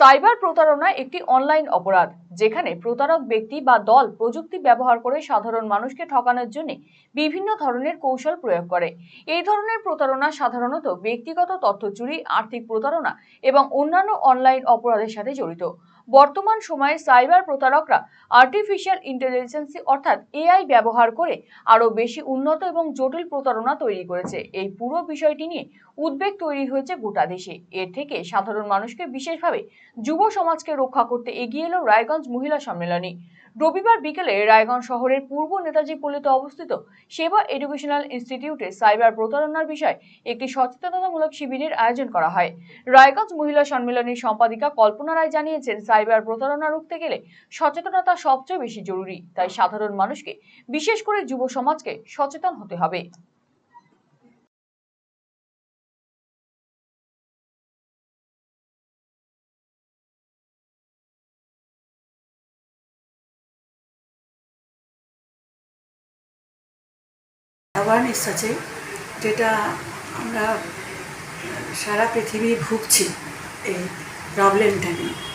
Cyber প্রতারণা একটি online অপরাধ, যেখানে প্রতারক ব্যক্তি বা দল প্রযুক্তি ব্যবহার করে সাধারণ মানুষকে ঠকানোর জন্য বিভিন্ন ধরনের কৌশল প্রয়োগ করে। এই ধরনের প্রতারণা সাধারণত ব্যক্তিগত তথ্য চুরি, আর্থিক প্রতারণা এবং অন্যান্য অনলাইন অপরাধের সাথে জড়িত। বর্তমান সময়ে সাইবার প্রতারকরা আর্টিফিশিয়াল ইন্টেলিজেন্সি অর্থাৎ এআই ব্যবহার করে আরও বেশি উন্নত এবং জটিল প্রতারণা তৈরি করেছে। এই পুরো বিষয়টি নিয়ে উদ্বেগ তৈরি হয়েছে গোটা দেশে। এর থেকে সাধারণ মানুষকে বিশেষভাবে যুব সমাজকে রক্ষা করতে এগিয়ে এলো রায়গঞ্জ মহিলা সম্মেলনী। রবিবার বিকেলে রায়গঞ্জ শহরের পূর্ব নেতাজি পল্লীতে অবস্থিত সেবা এডুকেশনাল ইনস্টিটিউটে সাইবার প্রতারণার বিষয়ে একটি সচেতনতামূলক শিবিরের আয়োজন করা হয়। রায়গঞ্জ মহিলা সম্মেলনের সম্পাদিকা কল্পনা রায় জানিয়েছেন সাইবার প্রতারণা রুখতে গেলে সচেতনতা সবচেয়ে বেশি জরুরি। তাই সাধারণ মানুষকে, বিশেষ করে যুব সমাজকে সচেতন হতে হবে। অ্যাওয়ারনেস আছে যেটা আমরা সারা পৃথিবী ভুগছি এই প্রবলেমটা নিয়ে।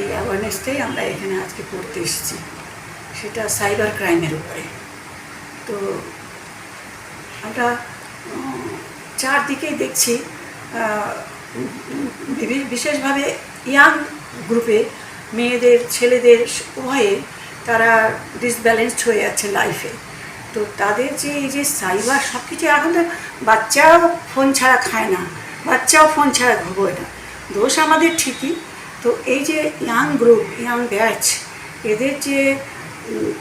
এই অ্যাওয়ারনেসটাই আমরা এখানে আজকে করতে এসেছি। সেটা সাইবার ক্রাইমের উপরে। তো আমরা চারদিকেই দেখছি বিশেষভাবে ইয়াং গ্রুপে মেয়েদের, ছেলেদের উভয়ে তারা ডিসব্যালেন্সড হয়ে যাচ্ছে লাইফে তো তাদের যে এই যে সাইবার সব কিছু এখন তো বাচ্চাও ফোন ছাড়া খায় না, বাচ্চাও ফোন ছাড়া ঘুরোয় না। দোষ আমাদের ঠিকই তো এই যে ইয়াং গ্রুপ, ইয়াং ব্যাচ, এদের যে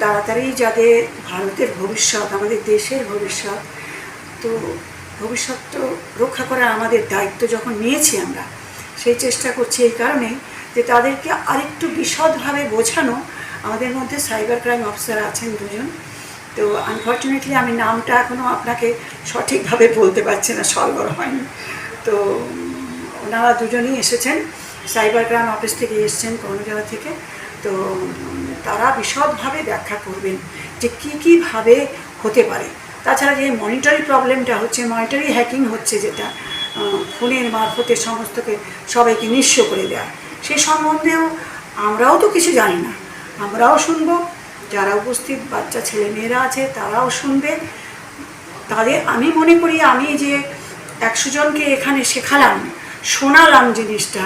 তাড়াতাড়ি যাদের ভারতের ভবিষ্যৎ, আমাদের দেশের ভবিষ্যৎ, তো ভবিষ্যৎ তো রক্ষা করার আমাদের দায়িত্ব যখন নিয়েছি আমরা, সেই চেষ্টা করছি এই কারণে যে তাদেরকে আরেকটু বিশদভাবে বোঝানো, আমাদের মধ্যে সাইবার ক্রাইম অফিসার আছেন দুজন। তো আনফর্চুনেটলি আমি নামটা এখনও আপনাকে সঠিকভাবে বলতে পারছি না সরবর হয়নি। তো ওনারা দুজনেই এসেছেন। সাইবার ক্রাইম অফিস থেকে এসেছেন জায়গা থেকে। তো তারা বিশদভাবে ব্যাখ্যা করবেন যে কী কীভাবে হতে পারে। তাছাড়া যে মনিটরি প্রবলেমটা হচ্ছে মনিটারি হ্যাকিং হচ্ছে যেটা ফোনের মারফতে সমস্তকে সবাইকে নিঃস্ব করে দেওয়া সে সম্বন্ধেও আমরাও তো কিছু জানি না। আমরাও শুনব, যারা উপস্থিত বাচ্চা ছেলে মেয়েরা আছে তারাও শুনবে। তাদের আমি মনে করি, আমি যে একশো জনকে এখানে শেখালাম, শোনালাম জিনিসটা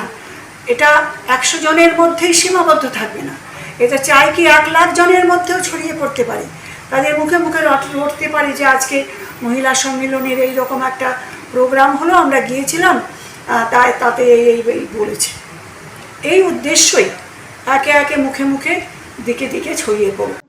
এটা একশো জনের মধ্যেই সীমাবদ্ধ থাকবে না। এটা চাই কি এক লাখ জনের মধ্যেও ছড়িয়ে পড়তে পারে। তাদের মুখে মুখে রট- রটতে পারে যে আজকে মহিলা সম্মেলনের এই রকম একটা প্রোগ্রাম হলো, আমরা গিয়েছিলাম তাই তাতে এই এই বলেছে। এই উদ্দেশ্যই একে একে মুখে মুখে দিকে দিকে ছড়িয়ে পড়বে।